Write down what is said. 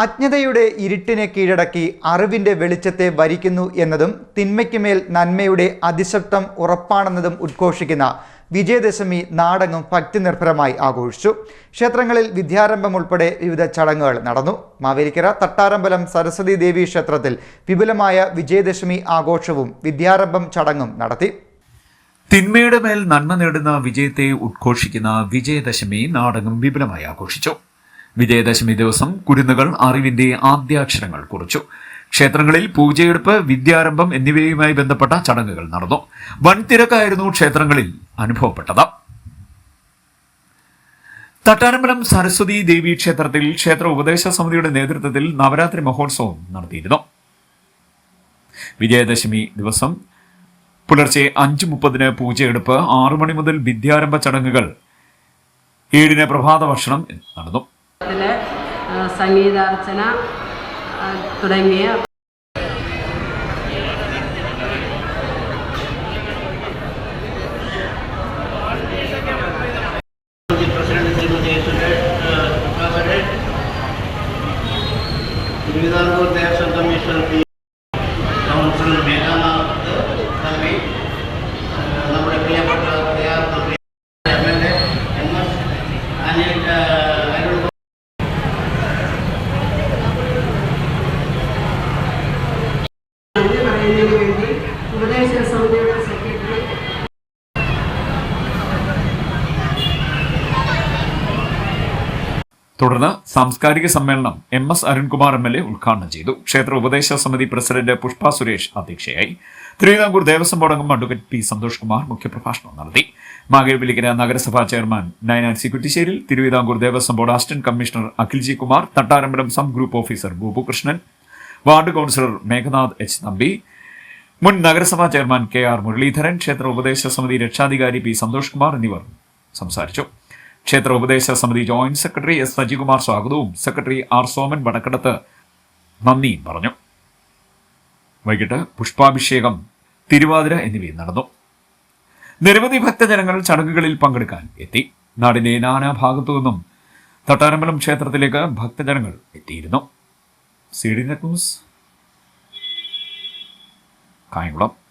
അജ്ഞതയുടെ ഇരുട്ടിനെ കീഴടക്കി അറിവിന്റെ വെളിച്ചത്തെ വരിക്കുന്നു എന്നതും തിന്മയ്ക്കുമേൽ നന്മയുടെ അതിശക്തം ഉറപ്പാണെന്നതും ഉദ്ഘോഷിക്കുന്ന വിജയദശമി നാടങ്ങും ഭക്തിനിർഭരമായി ആഘോഷിച്ചു. ക്ഷേത്രങ്ങളിൽ വിദ്യാരംഭം ഉൾപ്പെടെ വിവിധ ചടങ്ങുകൾ നടന്നു. മാവേലിക്കര തട്ടാരമ്പലം സരസ്വതി ദേവി ക്ഷേത്രത്തിൽ വിപുലമായ വിജയദശമി ആഘോഷവും വിദ്യാരംഭം ചടങ്ങും നടത്തി. തിന്മയുടെ മേൽ നന്മ നേടുന്ന വിജയത്തെ ഉദ്ഘോഷിക്കുന്ന വിജയദശമി നാടകം വിപുലമായി ആഘോഷിച്ചു. വിജയദശമി ദിവസം കുരുന്നുകൾ അറിവിന്റെ ആദ്യാക്ഷരങ്ങൾ കുറിച്ചു. ക്ഷേത്രങ്ങളിൽ പൂജയെടുപ്പ് വിദ്യാരംഭം എന്നിവയുമായി ബന്ധപ്പെട്ട ചടങ്ങുകൾ നടന്നു. വൻ തിരക്കായിരുന്നു ക്ഷേത്രങ്ങളിൽ അനുഭവപ്പെട്ടത്. തട്ടാരമ്പലം സരസ്വതി ദേവി ക്ഷേത്രത്തിൽ ക്ഷേത്ര ഉപദേശ സമിതിയുടെ നേതൃത്വത്തിൽ നവരാത്രി മഹോത്സവം നടത്തിയിരുന്നു. വിജയദശമി ദിവസം പുലർച്ചെ അഞ്ച് മുപ്പതിന് പൂജയെടുപ്പ് ആറു മണി മുതൽ വിദ്യാരംഭ ചടങ്ങുകൾ ഏഴിന് പ്രഭാത ഭക്ഷണം നടന്നു. സംഗീതാർച്ചന ആ, തുടങ്ങിയ പ്രസിഡന്റ് ശ്രീമതി സുരേഷ് അവരെ Thiruvithamkoor Devaswom commissioner P councillor Meghanath Thampi ഏഹ് നമ്മുടെ പ്രിയപ്പെട്ട തയ്യാർ Thampi M L A M S Anil ഏഹ് അരുൺ നന്ദി പറയുന്നതിന് വേണ്ടി ഉപദേശ സമിതിയുടെ സെക്രട്ടറി തുടർന്ന് സാംസ്കാരിക സമ്മേളനം M S Arunkumar M L A ഉദ്ഘാടനം ചെയ്തു. ക്ഷേത്ര ഉപദേശ സമിതി പ്രസിഡന്റ് പുഷ്പ സുരേഷ് അധ്യക്ഷയായി. തിരുവിതാംകൂർ ദേവസ്വം ബോർഡ് അംഗം അഡ്വക്കേറ്റ് പി സന്തോഷ് കുമാർ മുഖ്യപ്രഭാഷണം നടത്തി. മാകേവിലിക്കര നഗരസഭാ chairman Nainan C Kuttisseril Thiruvithamkoor Devaswom board assistant commissioner Akhil G Kumar Thattarambalam sub group officer Gopukrishnan ward councillor Meghanath H Nambi മുൻ നഗരസഭാ ചെയർമാൻ കെ ആർ മുരളീധരൻ ക്ഷേത്ര ഉപദേശ സമിതി രക്ഷാധികാരി പി സന്തോഷ് കുമാർ എന്നിവർ സംസാരിച്ചു. ക്ഷേത്ര ഉപദേശ സമിതി ജോയിന്റ് സെക്രട്ടറി എസ് സജികുമാർ സ്വാഗതവും സെക്രട്ടറി ആർ സോമൻ വടക്കടത്ത് നന്ദിയും പറഞ്ഞു. വൈകിട്ട് പുഷ്പാഭിഷേകം തിരുവാതിര എന്നിവയും നടന്നു. നിരവധി ഭക്തജനങ്ങൾ ചടങ്ങുകളിൽ പങ്കെടുക്കാൻ എത്തി. നാടിന്റെ നാനാഭാഗത്തു നിന്നും തട്ടാരമ്പലം ക്ഷേത്രത്തിലേക്ക് ഭക്തജനങ്ങൾ എത്തിയിരുന്നു. C D net news Kayamkulam.